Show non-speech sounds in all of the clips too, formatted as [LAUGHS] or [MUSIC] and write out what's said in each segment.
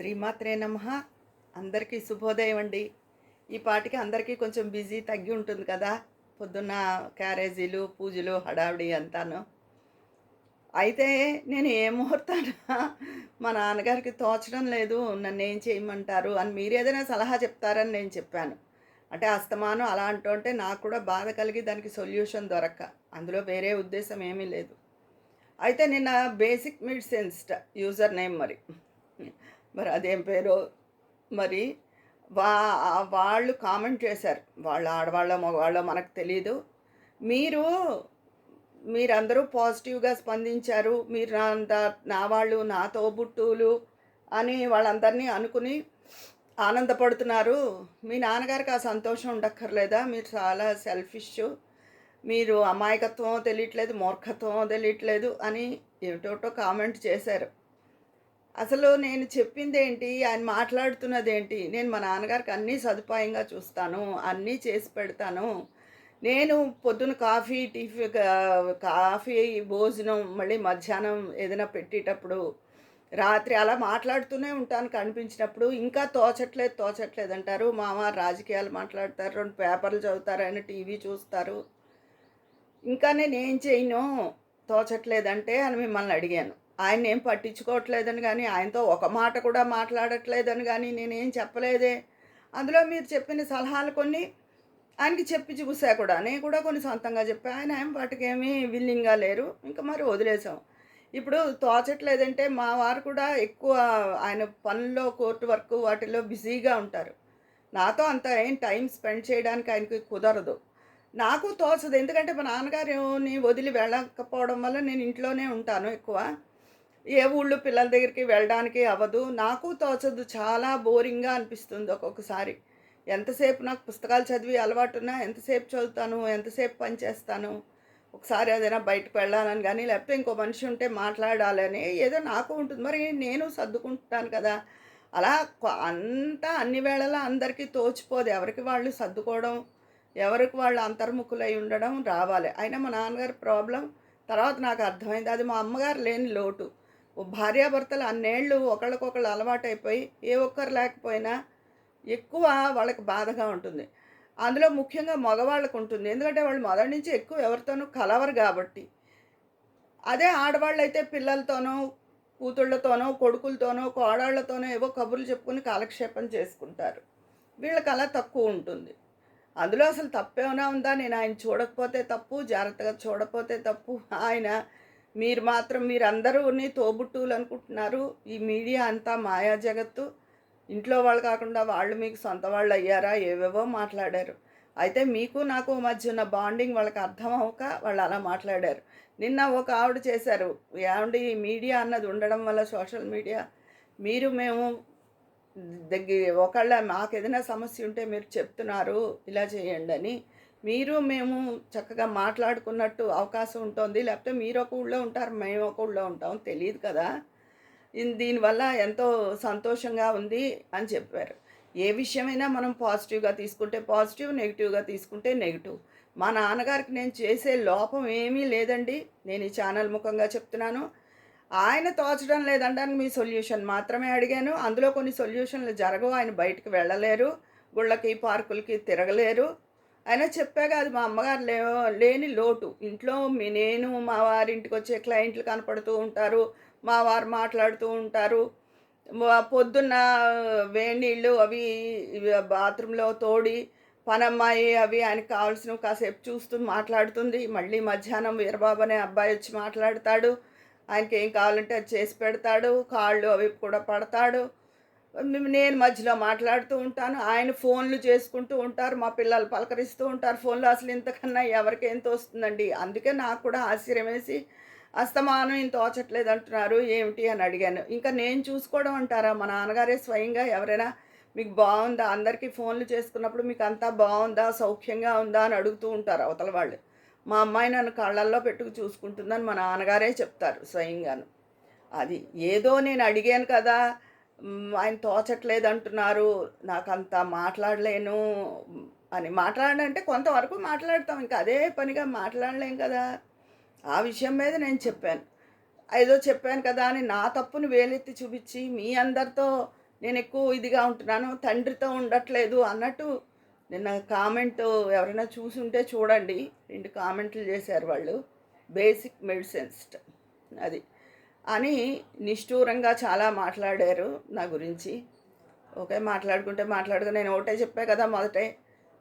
శ్రీమాత్రే నమ. అందరికీ శుభోదయం అండి. ఈ పాటికి అందరికీ కొంచెం బిజీ తగ్గి ఉంటుంది కదా. పొద్దున్న క్యారేజీలు పూజలు హడావిడి అంతాను. అయితే నేను ఏ ముహూర్తాన మా నాన్నగారికి తోచడం లేదు. నన్ను ఏం చేయమంటారు అని మీరు ఏదైనా సలహా చెప్తారని నేను చెప్పాను. అంటే అస్తమానం అలా అంటుంటే నాకు కూడా బాధ కలిగి దానికి సొల్యూషన్ దొరక్క. అందులో వేరే ఉద్దేశం ఏమీ లేదు. అయితే నిన్న బేసిక్ మెడిసిన్స్ యూజర్ నేమ్ మరి. మరి అదేం పేరు? మరి వా వాళ్ళు కామెంట్ చేశారు. వాళ్ళ ఆడవాళ్ళ మగవాళ్ళ మనకు తెలియదు మీరు మీరందరూ పాజిటివ్గా స్పందించారు. మీరు నా అంత- నా వాళ్ళు నా తోబుట్టువులు అని వాళ్ళందరినీ అనుకుని ఆనందపడుతున్నారు. మీ నాన్నగారికి ఆ సంతోషం ఉండక్కర్లేదా? మీరు చాలా సెల్ఫిష్. మీరు అమాయకత్వం తెలియట్లేదు మూర్ఖత్వం తెలియట్లేదు అని ఏమిటోటో కామెంట్ చేశారు. అసలు నేను చెప్పింది ఏంటి ఆయన మాట్లాడుతున్నది ఏంటి నేను మా నాన్నగారికి అన్నీ సదుపాయంగా చూస్తాను అన్నీ చేసి పెడతాను. నేను పొద్దున కాఫీ టిఫీ కాఫీ భోజనం మళ్ళీ మధ్యాహ్నం ఏదైనా పెట్టేటప్పుడు రాత్రి అలా మాట్లాడుతూనే ఉంటాను కనిపించినప్పుడు. ఇంకా తోచట్లేదు తోచట్లేదు అంటారు. మామ రాజకీయాలు మాట్లాడతారు రెండు పేపర్లు చదువుతారు ఆయన టీవీ చూస్తారు. ఇంకా నేను ఏం చేయను? తోచట్లేదంటే అని మిమ్మల్ని అడిగాను. ఆయన ఏం పట్టించుకోవట్లేదని కానీ ఆయనతో ఒక మాట కూడా మాట్లాడట్లేదని కానీ నేనేం చెప్పలేదే. అందులో మీరు చెప్పిన సలహాలు కొన్ని ఆయనకి చెప్పి చూసా కూడా. నేను కూడా కొన్ని సొంతంగా చెప్పా. ఆయన ఏం వాటికి ఏమీ విల్లింగ్గా లేరు. ఇంకా మరి వదిలేసాం ఇప్పుడు తోచట్లేదంటే మా వారు కూడా ఎక్కువ ఆయన పనుల్లో కోర్టు వర్క్ వాటిలో బిజీగా ఉంటారు. నాతో అంత ఏం టైం స్పెండ్ చేయడానికి ఆయనకి కుదరదు. నాకు తోచదు. ఎందుకంటే మా నాన్నగారిని వదిలి వెళ్ళకపోవడం వల్ల నేను ఇంట్లోనే ఉంటాను ఎక్కువ. ఏ ఊళ్ళు పిల్లల దగ్గరికి వెళ్ళడానికి అవ్వదు. నాకు తోచదు. చాలా బోరింగ్గా అనిపిస్తుంది ఒక్కొక్కసారి. ఎంతసేపు నాకు పుస్తకాలు చదివి అలవాటున్నా ఎంతసేపు చదువుతాను ఎంతసేపు పని చేస్తాను ఒకసారి ఏదైనా బయటకు వెళ్ళాలని కానీ లేకపోతే ఇంకో మనిషి ఉంటే మాట్లాడాలని ఏదో నాకు ఉంటుంది. మరి నేను సర్దుకుంటాను కదా. అలా అంతా అన్ని వేళలా అందరికీ తోచిపోదు. ఎవరికి వాళ్ళు సర్దుకోవడం ఎవరికి వాళ్ళు అంతర్ముఖులై ఉండడం రావాలి. అయినా మా నాన్నగారి ప్రాబ్లం తర్వాత నాకు అర్థమైంది. అది మా అమ్మగారు లేని లోటు. భార్యాభర్తలు అన్నేళ్ళు ఒకళ్ళకొకళ్ళు అలవాటైపోయి ఏ ఒక్కరు లేకపోయినా ఎక్కువ వాళ్ళకి బాధగా ఉంటుంది. అందులో ముఖ్యంగా మగవాళ్ళకు ఉంటుంది. ఎందుకంటే వాళ్ళు మొదటి నుంచి ఎక్కువ ఎవరితోనూ కలవరు కాబట్టి. అదే ఆడవాళ్ళు అయితే పిల్లలతోనో కూతుళ్ళతోనో కొడుకులతోనో కోడాళ్ళతోనో ఏవో కబుర్లు చెప్పుకుని కాలక్షేపం చేసుకుంటారు. వీళ్ళకి అలా తక్కువ ఉంటుంది. అందులో అసలు తప్పేమైనా ఉందా? నేను ఆయన చూడకపోతే తప్పు జాగ్రత్తగా చూడకపోతే తప్పు. ఆయన మీరు మాత్రం మీరందరూ తోబుట్టువులు అనుకుంటున్నారు. ఈ మీడియా అంతా మాయా జగత్తు. ఇంట్లో వాళ్ళు కాకుండా వాళ్ళు మీకు సొంత వాళ్ళు అయ్యారా? ఏవేవో మాట్లాడారు. అయితే మీకు నాకు మధ్య ఉన్న బాండింగ్ వాళ్ళకి అర్థం అవ్వక వాళ్ళు అలా మాట్లాడారు. నిన్న ఒక ఆవిడ చేశారు. ఏమండి ఈ మీడియా అన్నది ఉండడం వల్ల సోషల్ మీడియా. మీరు మేము దగ్గర ఒకళ్ళ మాకు ఏదైనా సమస్య ఉంటే మీరు చెప్తున్నారు. ఇలా చేయండి అని. మీరు మేము చక్కగా మాట్లాడుకున్నట్టు అవకాశం ఉంటుంది. లేకపోతే మీరు ఒక ఊళ్ళో ఉంటారు మేము ఒక ఊళ్ళో ఉంటాం. తెలియదు కదా. దీనివల్ల ఎంతో సంతోషంగా ఉంది అని చెప్పారు. ఏ విషయమైనా మనం పాజిటివ్గా తీసుకుంటే పాజిటివ్ నెగిటివ్గా తీసుకుంటే నెగిటివ్. మా నాన్నగారికి నేను చేసే లోపం ఏమీ లేదండి. నేను ఈ ఛానల్ ముఖంగా చెప్తున్నాను. ఆయన తోచడం లేదంటానికి మీ సొల్యూషన్ మాత్రమే అడిగాను. అందులో కొన్ని సొల్యూషన్లు జరగవు. ఆయన బయటకు వెళ్ళలేరు. గుళ్ళకి పార్కులకి తిరగలేరు. అయినా చెప్పాక అది మా అమ్మగారు లే లేని లోటు. ఇంట్లో మీ నేను మా వారింటికి వచ్చే క్లయింట్లు కనపడుతూ ఉంటారు మా వారు మాట్లాడుతూ ఉంటారు. పొద్దున్న వేడి నీళ్ళు అవి బాత్రూంలో తోడి పనమ్మాయి అవి ఆయనకి కావాల్సినవి కాసేపు చూస్తూ మాట్లాడుతుంది. మళ్ళీ మధ్యాహ్నం వీరబాబు అనే అబ్బాయి వచ్చి మాట్లాడతాడు. ఆయనకి ఏం కావాలంటే అది చేసి పెడతాడు. కాళ్ళు అవి కూడా పడతాడు. నేను మధ్యలో మాట్లాడుతూ ఉంటాను. ఆయన ఫోన్లు చేసుకుంటూ ఉంటారు మా పిల్లలు పలకరిస్తూ ఉంటారు. ఫోన్లో అసలు ఇంతకన్నా ఎవరికి ఎంత వస్తుందండి అందుకే నాకు కూడా ఆశ్చర్యం వేసి అస్తమానం ఇంత తోచట్లేదు అంటున్నారు. ఏమిటి? అని అడిగాను. ఇంకా నేను చూసుకోవడం అంటారా? మా నాన్నగారే స్వయంగా ఎవరైనా మీకు బాగుందా? అందరికీ ఫోన్లు చేసుకున్నప్పుడు మీకు అంతా బాగుందా? సౌఖ్యంగా ఉందా? అని అడుగుతూ ఉంటారు అవతల వాళ్ళు. మా అమ్మాయి నన్ను కళ్ళల్లో పెట్టుకు చూసుకుంటుందని మా నాన్నగారే చెప్తారు స్వయంగాను. అది ఏదో నేను అడిగాను కదా ఆయన తోచట్లేదు అంటున్నారు నాకు అంత మాట్లాడలేను అని. మాట్లాడంటే కొంతవరకు మాట్లాడతాం ఇంకా అదే పనిగా మాట్లాడలేం కదా. ఆ విషయం మీద నేను చెప్పాను. ఏదో చెప్పాను కదా అని నా తప్పుని వేలెత్తి చూపించి మీ అందరితో నేను ఎక్కువ ఇదిగా ఉంటున్నాను తండ్రితో ఉండట్లేదు అన్నట్టు నిన్న కామెంట్ ఎవరైనా చూసుంటే చూడండి. రెండు కామెంట్లు చేశారు వాళ్ళు. బేసిక్ మెడిసిన్స్ అది. అని నిష్ఠూరంగా చాలా మాట్లాడారు నా గురించి. ఓకే మాట్లాడుకుంటే మాట్లాడుకు నేను ఒకటే చెప్పా కదా మొదటే.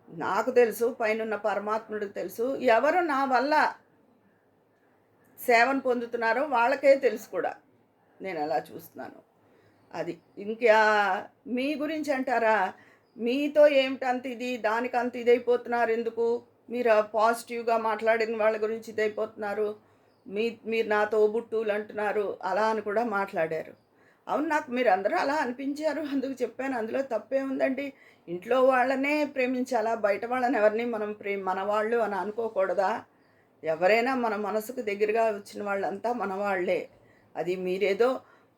నాకు తెలుసు పైన పరమాత్ముడికి తెలుసు. ఎవరు నా వల్ల సేవను పొందుతున్నారో వాళ్ళకే తెలుసు కూడా. నేను అలా చూస్తున్నాను. అది ఇంకా మీ గురించి అంటారా? మీతో ఏమిటంత ఇది? దానికి అంత ఇదైపోతున్నారు ఎందుకు? మీరు పాజిటివ్గా మాట్లాడిన వాళ్ళ గురించి ఇదైపోతున్నారు. మీ మీరు నా తోబుట్టులు అంటున్నారు అలా అని కూడా మాట్లాడారు. అవును నాకు మీరు అందరూ అలా అనిపించారు. అందుకు చెప్పాను. అందులో తప్పే ఉందండి. ఇంట్లో వాళ్ళనే ప్రేమించాలా? బయట వాళ్ళని ఎవరిని మనం ప్రే మన వాళ్ళు అని అనుకోకూడదా? ఎవరైనా మన మనసుకు దగ్గరగా వచ్చిన వాళ్ళంతా మన వాళ్ళే అది మీరేదో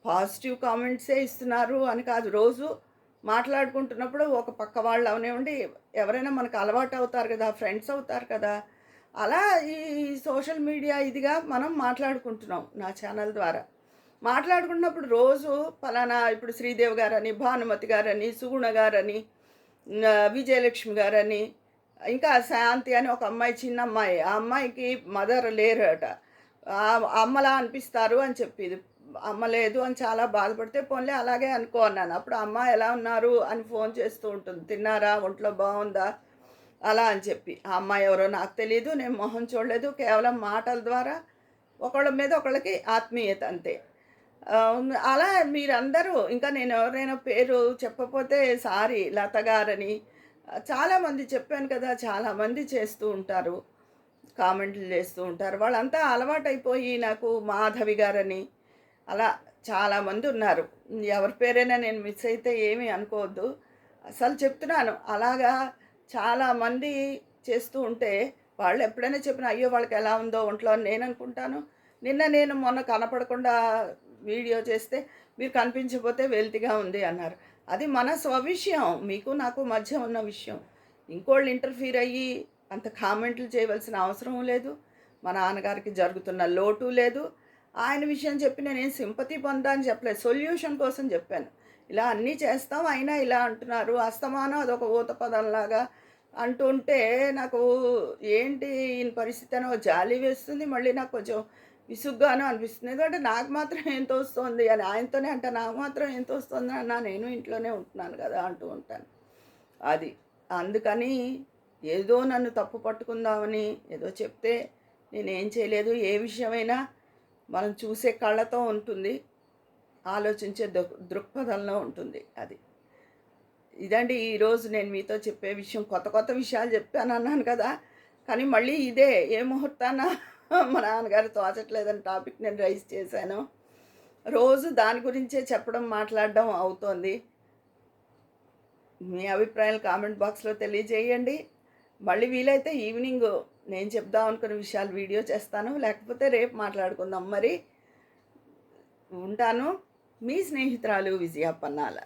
పాజిటివ్ కామెంట్సే ఇస్తున్నారు అని కాదు. రోజు మాట్లాడుకుంటున్నప్పుడు ఒక పక్క వాళ్ళు అవనివ్వండి. ఎవరైనా మనకు అలవాటు అవుతారు కదా ఫ్రెండ్స్ అవుతారు కదా అలా ఈ సోషల్ మీడియా ఇదిగా మనం మాట్లాడుకుంటున్నాం నా ఛానల్ ద్వారా. మాట్లాడుకున్నప్పుడు రోజు పలానా ఇప్పుడు శ్రీదేవి గారని భానుమతి గారని సుగుణ గారని విజయలక్ష్మి గారని ఇంకా శాంతి అని ఒక అమ్మాయి చిన్న అమ్మాయి. ఆ అమ్మాయికి మదర్ లేరట. అమ్మలా అనిపిస్తారు అని చెప్పింది. అమ్మ లేదు అని చాలా బాధపడితే పోన్లే అలాగే అనుకో అన్నాను. అప్పుడు అమ్మ ఎలా ఉన్నారు అని ఫోన్ చేస్తూ ఉంటుంది. తిన్నారా? ఒంట్లో బాగుందా? అలా అని చెప్పి. ఆ అమ్మాయి ఎవరో నాకు తెలియదు నేను మొహం చూడలేదు కేవలం మాటల ద్వారా ఒకళ్ళ మీద ఒకళ్ళకి ఆత్మీయత అంతే. అలా మీరందరూ ఇంకా నేను ఎవరైనా పేరు చెప్పపోతే సారీ లత గారని చాలామంది చెప్పాను కదా చాలామంది చేస్తూ ఉంటారు కామెంట్లు చేస్తూ ఉంటారు. వాళ్ళంతా అలవాటైపోయి నాకు మాధవి గారని అలా చాలామంది ఉన్నారు. ఎవరి పేరైనా నేను మిస్ అయితే ఏమీ అనుకోవద్దు. అసలు చెప్తున్నాను అలాగా చాలామంది చేస్తూ ఉంటే వాళ్ళు ఎప్పుడైనా చెప్పిన అయ్యో వాళ్ళకి ఎలా ఉందో ఒంట్లో అని నేను అనుకుంటాను. నిన్న నేను మొన్న కనపడకుండా వీడియో చేస్తే మీరు కనిపించకపోతే వెల్తిగా ఉంది అన్నారు. అది మన స్వవిషయం మీకు నాకు మధ్య ఉన్న విషయం. ఇంకోళ్ళు ఇంటర్ఫీర్ అయ్యి అంత కామెంట్లు చేయవలసిన అవసరం లేదు. మా నాన్నగారికి జరుగుతున్న లోటు లేదు. ఆయన విషయం చెప్పి నేనేం సింపతి పొందా అని చెప్పలేదు. సొల్యూషన్ కోసం చెప్పాను. ఇలా అన్నీ చేస్తాం అయినా ఇలా అంటున్నారు. అస్తమానం అదొక ఊత పదంలాగా అంటుంటే నాకు ఏంటి ఈయన పరిస్థితి అని జాలి వేస్తుంది మళ్ళీ నాకు కొంచెం విసుగ్గాను అనిపిస్తుంది. ఎందుకంటే నాకు మాత్రం [LAUGHS] ఎంత వస్తుంది అని ఆయనతోనే అంటే నాకు మాత్రం ఎంత వస్తుంది అన్న నేను ఇంట్లోనే ఉంటున్నాను కదా అంటూ ఉంటాను. అది అందుకని ఏదో నన్ను తప్పు పట్టుకుందామని ఏదో చెప్తే నేనేం చేయలేదు. ఏ విషయమైనా మనం చూసే కళ్ళతో ఉంటుంది ఆలోచించే దృక్ దృక్పథంలో ఉంటుంది అది. ఇదండి ఈరోజు నేను మీతో చెప్పే విషయం. కొత్త కొత్త విషయాలు చెప్పాను అన్నాను కదా. కానీ మళ్ళీ ఇదే ఏ ముహూర్తాన మా నాన్నగారు తోచట్లేదని టాపిక్ నేను రైజ్ చేశాను. రోజు దాని గురించే చెప్పడం మాట్లాడడం అవుతోంది. మీ అభిప్రాయాలు కామెంట్ బాక్స్లో తెలియజేయండి. మళ్ళీ వీలైతే ఈవినింగ్ నేను చెప్దాం అనుకున్న విషయాలు వీడియో చేస్తాను. లేకపోతే రేపు మాట్లాడుకుందాం. మరి ఉంటాను. మీ స్నేహితురాలు విజయ పన్నాల